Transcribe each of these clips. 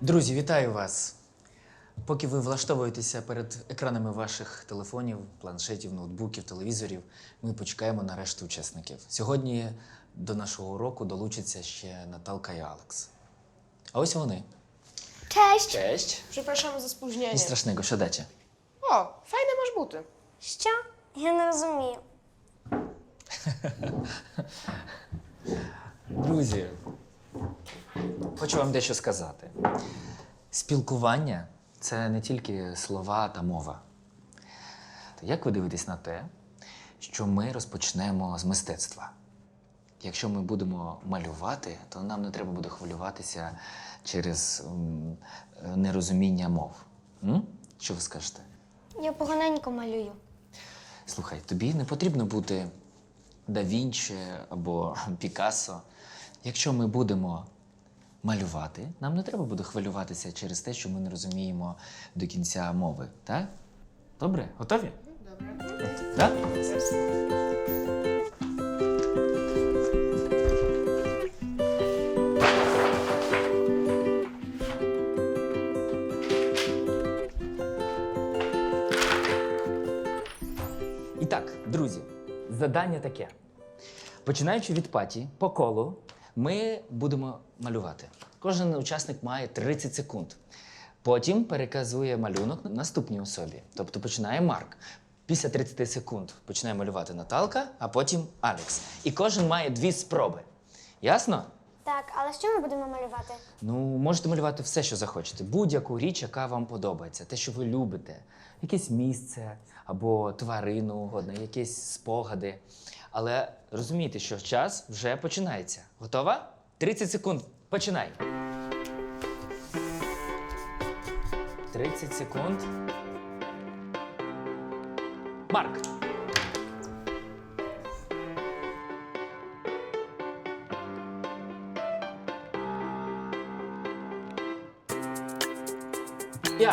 Друзі, вітаю вас! Поки ви влаштовуєтеся перед екранами ваших телефонів, планшетів, ноутбуків, телевізорів, ми почекаємо на решту учасників. Сьогодні до нашого уроку долучаться ще Наталка і Алекс. А ось вони. Cześć! Честь! Przepraszamy za spóźnienie. Ні страшного, що дача? O, fajne masz buty. Що? Я не розумію. Друзі, хочу вам дещо сказати. Спілкування це не тільки слова та мова. Як ви дивитесь на те, що ми розпочнемо з мистецтва? Якщо ми будемо малювати, то нам не треба буде хвилюватися через м, нерозуміння мов. М? Що ви скажете? Я поганенько малюю. Слухай, тобі не потрібно бути да Вінчі або Пікассо. Якщо ми будемо малювати, нам не треба буде хвилюватися через те, що ми не розуміємо до кінця мови. Так? Добре? Готові? Добре. І так, друзі, завдання таке. Починаючи від паті по колу, ми будемо малювати. Кожен учасник має 30 секунд. Потім переказує малюнок наступній особі. Тобто починає Марк. Після 30 секунд починає малювати Наталка, а потім Алекс. І кожен має дві спроби. Ясно? Так, але що ми будемо малювати? Ну, можете малювати все, що захочете. Будь-яку річ, яка вам подобається, те, що ви любите. Якесь місце або тварину, якісь спогади. Але розумійте, що час вже починається. Готова? 30 секунд. Починай. 30 секунд. Марк. І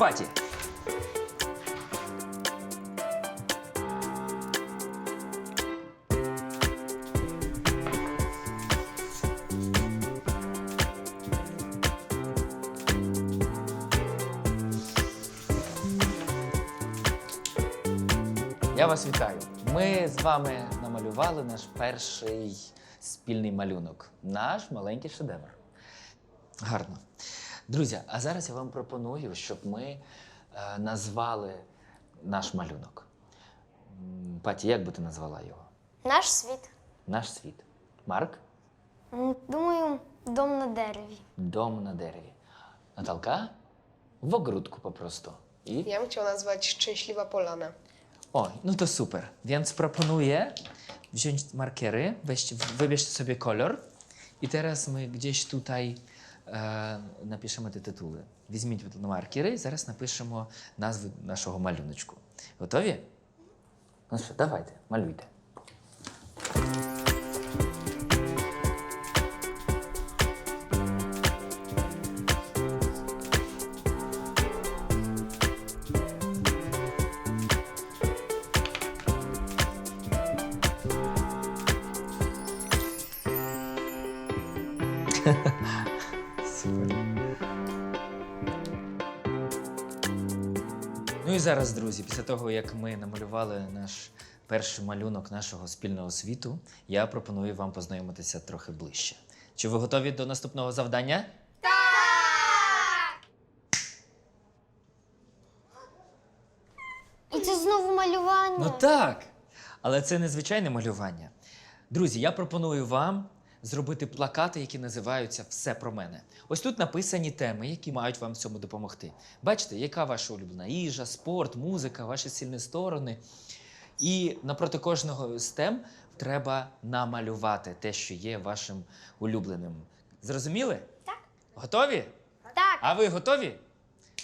Паті. Я вас вітаю. Ми з вами намалювали наш перший спільний малюнок. Наш маленький шедевр. Гарно. Друзі, а зараз я вам пропоную, щоб ми е, назвали наш малюнок. М, Паті, як би ти назвала його? Наш світ. Наш світ. Марк? М, Думаю, дом на дереві. Дом на дереві. Наталка? В ogródku po prostu. I Ja bym chciał nazwać Szczęśliwa Polana. Oj, no to super. Więc proponuję wziąć markery, weź, wybierzcie sobie kolor i teraz my gdzieś tutaj e, napiszemy te tytuły. Візьміть будь- маркери і зараз напишемо назву нашого малюночку. Готові? Ну що, давайте, малюйте. І зараз, друзі, після того, як ми намалювали наш перший малюнок нашого спільного світу, я пропоную вам познайомитися трохи ближче. Чи ви готові до наступного завдання? І це знову малювання. Ну так. Але це не звичайне малювання. Друзі, я пропоную вам зробити плакати, які називаються Все про мене. Ось тут написані теми, які мають вам в цьому допомогти. Бачите, яка ваша улюблена їжа, спорт, музика, ваші сильні сторони. І напроти кожного з тем треба намалювати те, що є вашим улюбленим. Зрозуміли? Так. Готові? Так. А ви готові?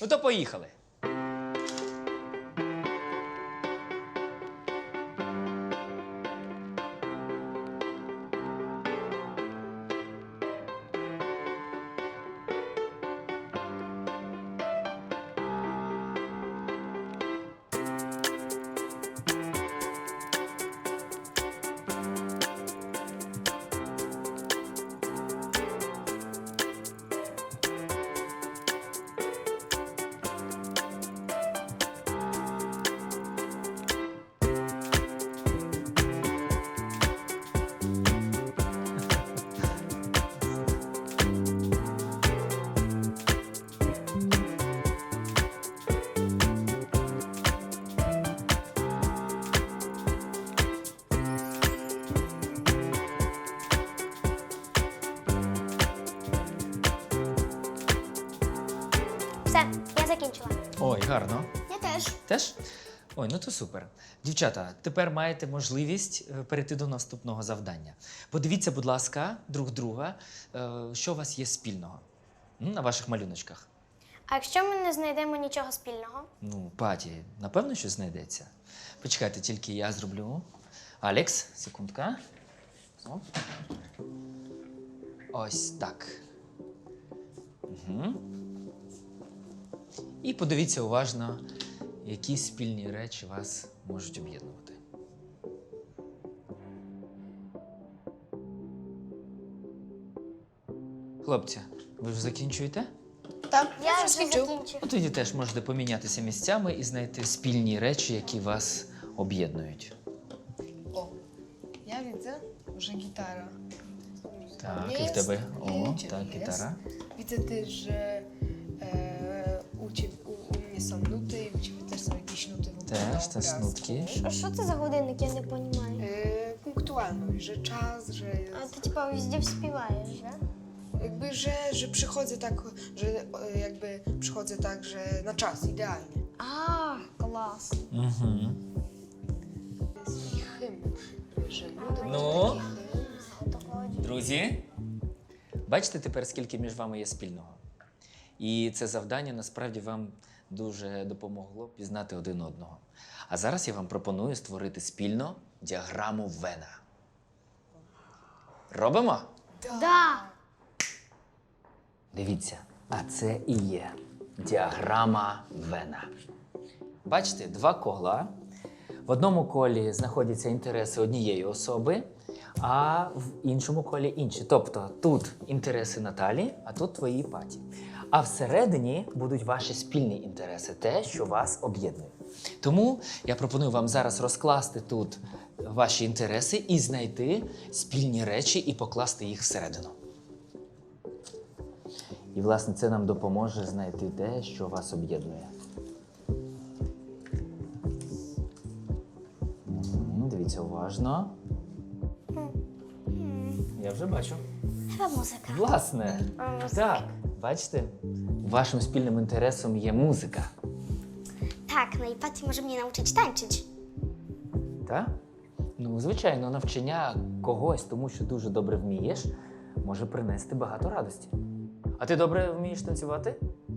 Ну то поїхали. Гарно. Я теж. Теж? Ой, ну то супер. Дівчата, тепер маєте можливість е, перейти до наступного завдання. Подивіться, будь ласка, друг друга, е, що у вас є спільного на ваших малюночках. А якщо ми не знайдемо нічого спільного? Ну, паті, напевно, що знайдеться. Почекайте, тільки я зроблю. Алекс, секундка. Оп. Ось так. Угу. І подивіться уважно, які спільні речі вас можуть об'єднувати. Хлопці, ви вже закінчуєте? Так, Я вже вже скінчив. Ну, тоді теж можете помінятися місцями і знайти спільні речі, які вас об'єднують. O, ja widzę, że gitara. Так, і в тебе. О, так, гітара. Widzę też, że w ogóle Też, na też obrazku. nutki. А що це за годинник, я не розумію. E, punktualność, że czas, że А jest, ти типа везде співаєш, да? jakby, że, że przychodzę tak, że e, jakby przychodzę tak, że na czas, idealnie. А, клас. Угу. Jest hymn, że No. Друзі, бачите тепер, скільки між вами є спільного. І це завдання насправді вам дуже допомогло пізнати один одного. А зараз я вам пропоную створити спільно діаграму Вена. Робимо? Да. Дивіться, а це і є діаграма Вена. Бачите, два кола. В одному колі знаходяться інтереси однієї особи, а в іншому колі інші. Тобто тут інтереси Наталі, а тут твої паті. А всередині будуть ваші спільні інтереси, те, що вас об'єднує. Тому я пропоную вам зараз розкласти тут ваші інтереси і знайти спільні речі і покласти їх всередину. І, власне, це нам допоможе знайти те, що вас об'єднує. Дивіться уважно. Я вже бачу. Chyba muzyka. Власне, музика. так, бачите, вашим спільним інтересом є музика. Так, no i Patty może mnie nauczyć tańczyć. Так? Ну, звичайно, навчання когось, тому що дуже добре вмієш, може принести багато радості. А ти добре вмієш танцювати?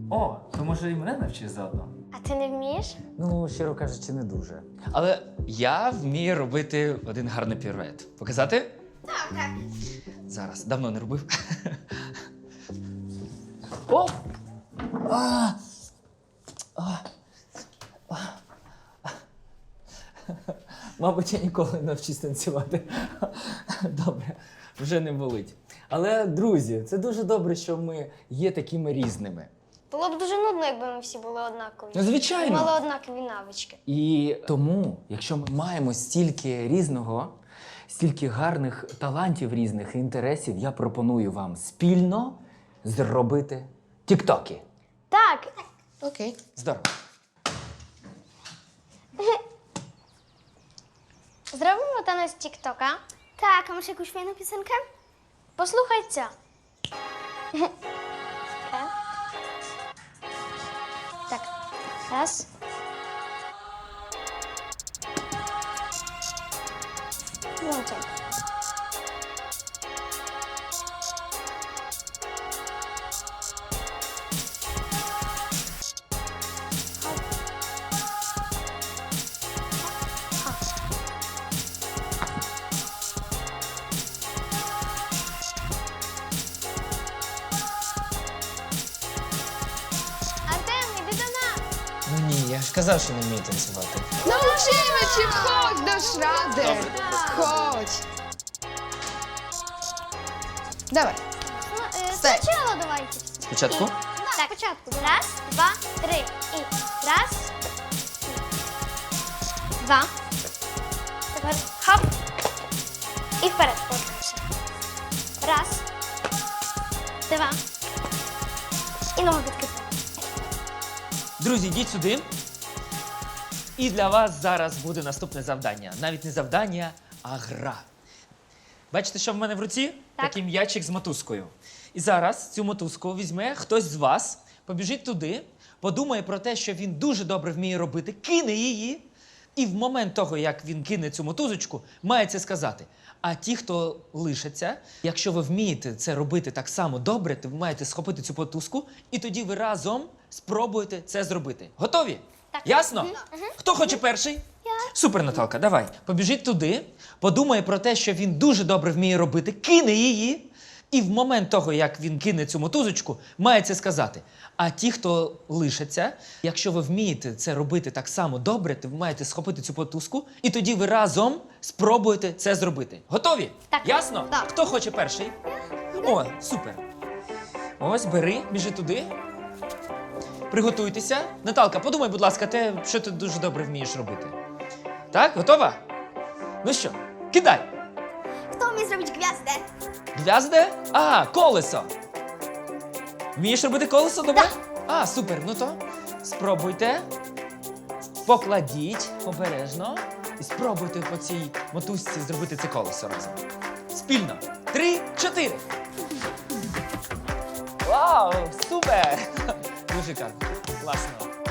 О, то може і мене навчиш заодно. A ty nie umiesz? Ну, щиро кажучи, не дуже. Але я вмію робити один гарний пірует. Показати? Tak, tak. Зараз. Давно не робив. О! А! А! А! Мабуть, я ніколи не навчусь танцювати. Добре, вже не болить. Але, друзі, це дуже добре, що ми є такими різними. Було б дуже нудно, якби ми всі були однакові. Ну, звичайно. Мали однакові навички. І тому, якщо ми маємо стільки різного, стільки гарних талантів різних і інтересів, я пропоную вам спільно зробити тіктоки. Так, Okej. Здорово. Зробимо танець TikToka. Так, а може якусь файну пісеньку? Послухай це. Так, раз. Казав, що не вмію танцювати. Cię, chodź, dasz radę. Chodź. Dawaj. Ну, е, Спочатку давайте. Спочатку? Так, спочатку. Раз, два, три. І раз. Два. Тепер хоп. І вперед. Раз. Два. І ногу відкидати. Друзі, йдіть сюди. І для вас зараз буде наступне завдання. Навіть не завдання, а гра. Бачите, що в мене в руці? Так. Такий м'ячик з мотузкою. І зараз цю мотузку візьме хтось з вас, побіжить туди, подумає про те, що він дуже добре вміє робити, кине її, і в момент того, як він кине цю мотузочку, має це сказати. А ті, хто лишаться, якщо ви вмієте це робити так само добре, то ви маєте схопити цю мотузку, і тоді ви разом спробуєте це зробити. Готові? Ясно? Хто хоче перший? Супер, Наталка, давай. Побіжіть туди, подумає про те, що він дуже добре вміє робити, кине її, і в момент того, як він кине цю мотузочку, має це сказати. А ті, хто лишаться, якщо ви вмієте це робити так само добре, то ви маєте схопити цю мотузку, і тоді ви разом спробуєте це зробити. Готові? Так. Ясно? Так. Хто хоче перший? О, супер. Ось, бери, біжи туди. Приготуйтеся. Наталка, подумай, будь ласка, те, що ти дуже добре вмієш робити. Так, готова? Ну що, кидай. Хто вміє зробити гвязде? Гвязде? А, колесо. Вмієш робити колесо добре? А, супер. Ну то спробуйте. Покладіть обережно і спробуйте по цій мотузці зробити це колесо разом. Спільно. Три, чотири. Вау, супер! Дуже гарно. Класно.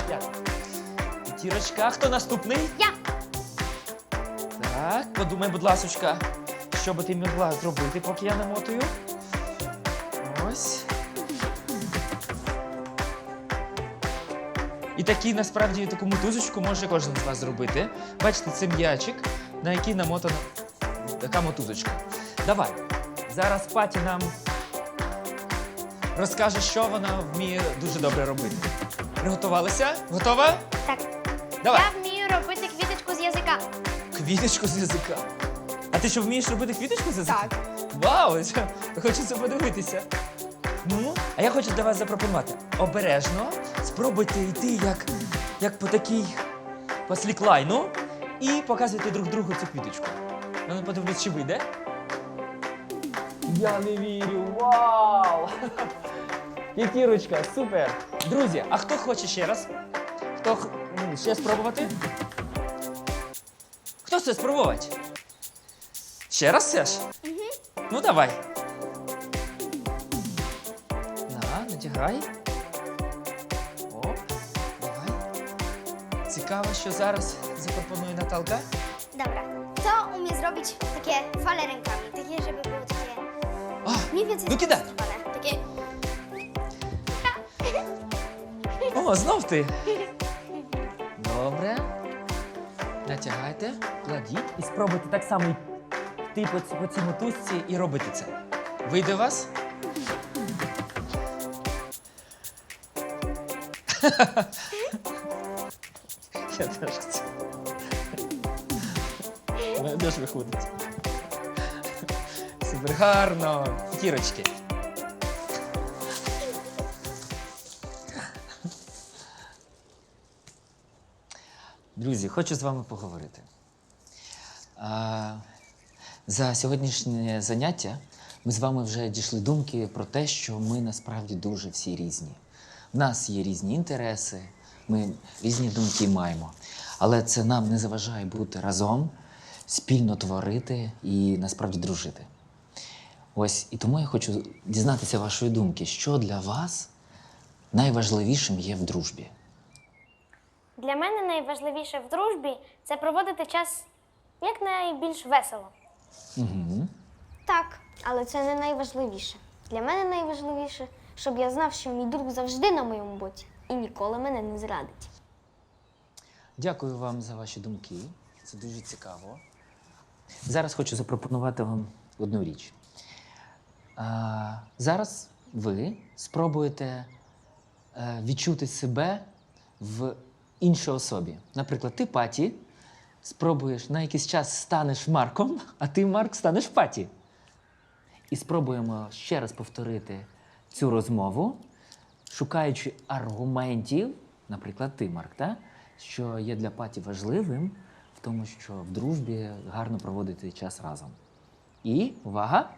Дякую. Тірочка, хто наступний? Я. Так, подумай, будь ласочка, що би ти могла зробити, поки я намотую. Ось. І такі, насправді, таку мотузочку може кожен з вас зробити. Бачите, це м'ячик, на який намотана така мотузочка. Давай. Зараз паті нам розкаже, що вона вміє дуже добре робити. Приготувалися? Готова? Так. Давай. Я вмію робити квіточку з язика. Квіточку з язика. А ти що вмієш робити квіточку з язика? Так. Вау! Хочу це- подивитися. Ну, а я хочу для вас запропонувати. Обережно спробуйте йти як, як по такій по сліклайну і показуйте друг другу цю квіточку. Ну, подивлюсь, чи вийде. Я не вірю! Вау! П'ятірочка, супер! Друзі, а хто хоче ще раз? Хто х- м, ще спробувати? Хто це спробувати? Ще раз Сеш? Угу. Ну давай. На, надягай. Оп, давай. Цікаво, що зараз запропонує Наталка. Dobra. Kto umie zrobić takie fale rękami? Takie, żeby było takie А, mniej więcej ну кидай. О, знов ти. Добре. Натягайте, кладіть і спробуйте так само йти по, по цій мотузці і робити це. Вийде у вас? Я теж хочу. Мене теж виходить. Супер гарно. Кірочки. Друзі, хочу з вами поговорити. За сьогоднішнє заняття ми з вами вже дійшли думки про те, що ми насправді дуже всі різні. В нас є різні інтереси, ми різні думки маємо. Але це нам не заважає бути разом, спільно творити і насправді дружити. Ось і тому я хочу дізнатися вашої думки, що для вас найважливішим є в дружбі. Для мене найважливіше в дружбі це проводити час якнайбільш весело. Угу. Так, але це не найважливіше. Для мене найважливіше, щоб я знав, що мій друг завжди на моєму боці і ніколи мене не зрадить. Дякую вам за ваші думки. Це дуже цікаво. Зараз хочу запропонувати вам одну річ. А, зараз ви спробуєте е, відчути себе в іншій особі. Наприклад, ти Паті, спробуєш на якийсь час станеш Марком, а ти, Марк, станеш Паті. І спробуємо ще раз повторити цю розмову, шукаючи аргументів, наприклад, ти, Марк, та? що є для паті важливим в тому, що в дружбі гарно проводити час разом. І, увага,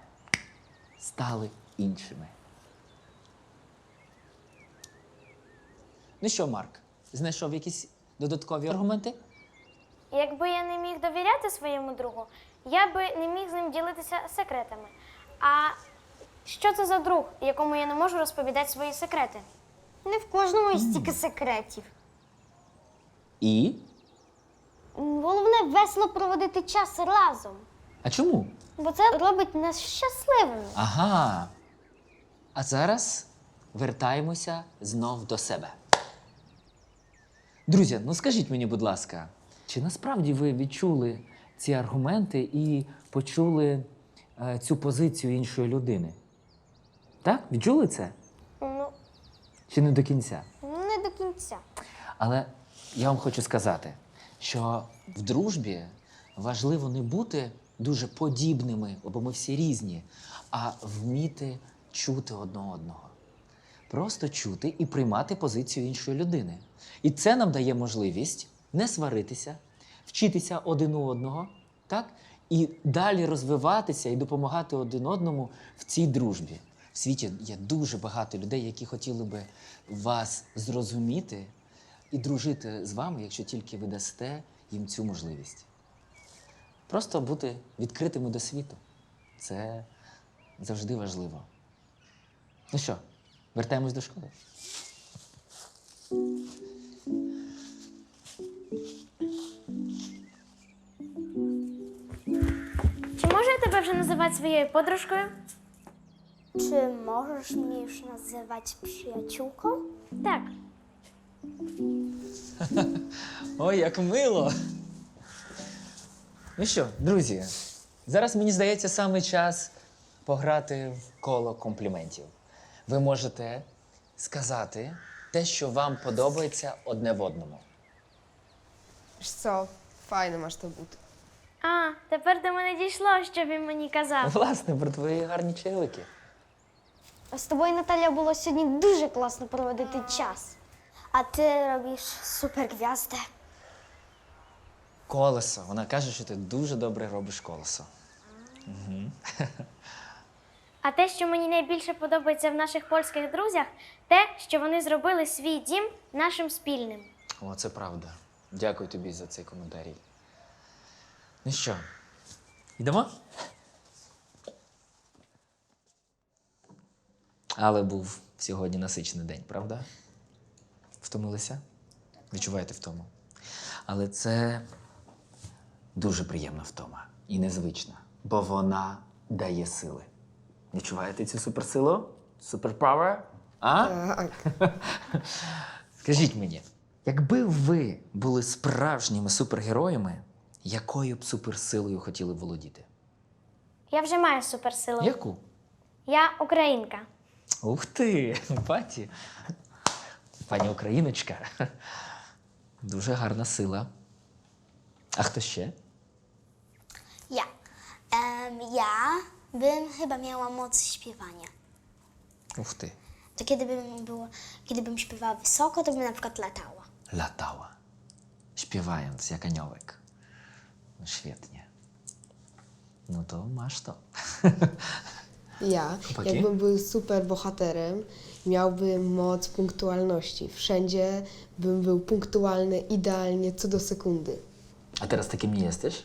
стали іншими. Ну що, Марк, знайшов якісь додаткові аргументи? Якби я не міг довіряти своєму другу, я би не міг з ним ділитися секретами. А що це за друг, якому я не можу розповідати свої секрети? Не в кожному є стільки секретів. І? Головне весело проводити час разом. А чому? Бо це робить нас щасливими. Ага. А зараз вертаємося знов до себе. Друзі, ну скажіть мені, будь ласка, чи насправді ви відчули ці аргументи і почули е, цю позицію іншої людини? Так? Відчули це? Ну, Чи не до кінця? не до кінця. Але я вам хочу сказати, що в дружбі важливо не бути дуже подібними, бо ми всі різні, а вміти чути одне одного. Просто чути і приймати позицію іншої людини. І це нам дає можливість не сваритися, вчитися один у одного, так? І далі розвиватися і допомагати один одному в цій дружбі. В світі є дуже багато людей, які хотіли би вас зрозуміти і дружити з вами, якщо тільки ви дасте їм цю можливість. Просто бути відкритими до світу. Це завжди важливо. Ну що, вертаємось до школи? Чи можу я тебе вже називати своєю подружкою? Чи можеш мені ж називати приятелькою? Так. Ой, як мило. Ну що, друзі, зараз мені здається саме час пограти в коло компліментів. Ви можете сказати те, що вам подобається одне в одному. Що, файно то бути. А, тепер до мене дійшло, що він мені казав. Власне, про твої гарні чайлики. З тобою, Наталя, було сьогодні дуже класно проводити час. А ти робиш супергв'язде. Колесо. Вона каже, що ти дуже добре робиш колесо. А те, що мені найбільше подобається в наших польських друзях, те, що вони зробили свій дім нашим спільним. О, це правда. Дякую тобі за цей коментарій. Ну що, йдемо? Але був сьогодні насичений день, правда? Втомилися? Відчуваєте втому? Але це дуже приємна втома і незвична, бо вона дає сили. Відчуваєте цю суперсилу? Суперпауер? А? Так. Скажіть мені, якби ви були справжніми супергероями, якою б суперсилою хотіли б володіти? Я вже маю суперсилу. Яку? Я українка. Ух ти, паті. Пані Україночка. Дуже гарна сила. А хто ще? Ja. Em, ja bym chyba miała moc śpiewania. Uch ty. To kiedy bym, było, śpiewała wysoko, to bym na przykład latała. Latała. Śpiewając jak aniołek. No świetnie. No to masz to. Ja, Chłopaki? jakbym był super bohaterem, miałbym moc punktualności. Wszędzie bym był punktualny idealnie co do sekundy. A teraz takim nie jesteś?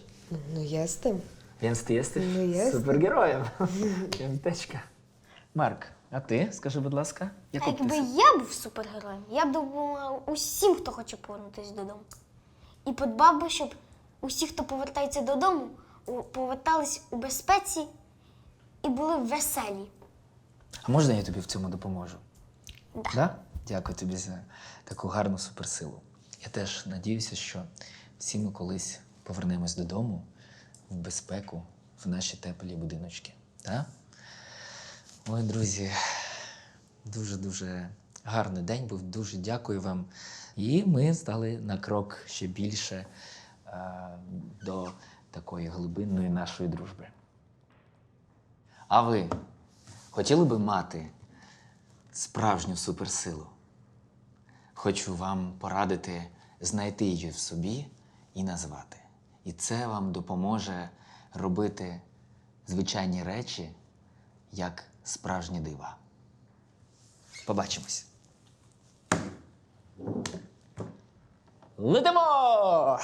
No jestem. Jesteś No jestem. супергероєм. П'ятичка. Марк, а ти, скажи, будь ласка, А яку б ти якби я був супергероєм, я б допомагав усім, хто хоче повернутися додому. І подбав би, щоб усі, хто повертається додому, повертались у безпеці і були веселі. А можна я тобі в цьому допоможу? Да. Да? Дякую тобі за таку гарну суперсилу. Я теж надіюся, що всі ми колись повернемось додому в безпеку, в наші теплі будиночки. Да? Ой, друзі, дуже-дуже гарний день був. Дуже дякую вам. І ми стали на крок ще більше е, до такої глибинної нашої дружби. А ви хотіли би мати справжню суперсилу? Хочу вам порадити знайти її в собі і назвати. І це вам допоможе робити звичайні речі як справжні дива. Побачимось. Летимо!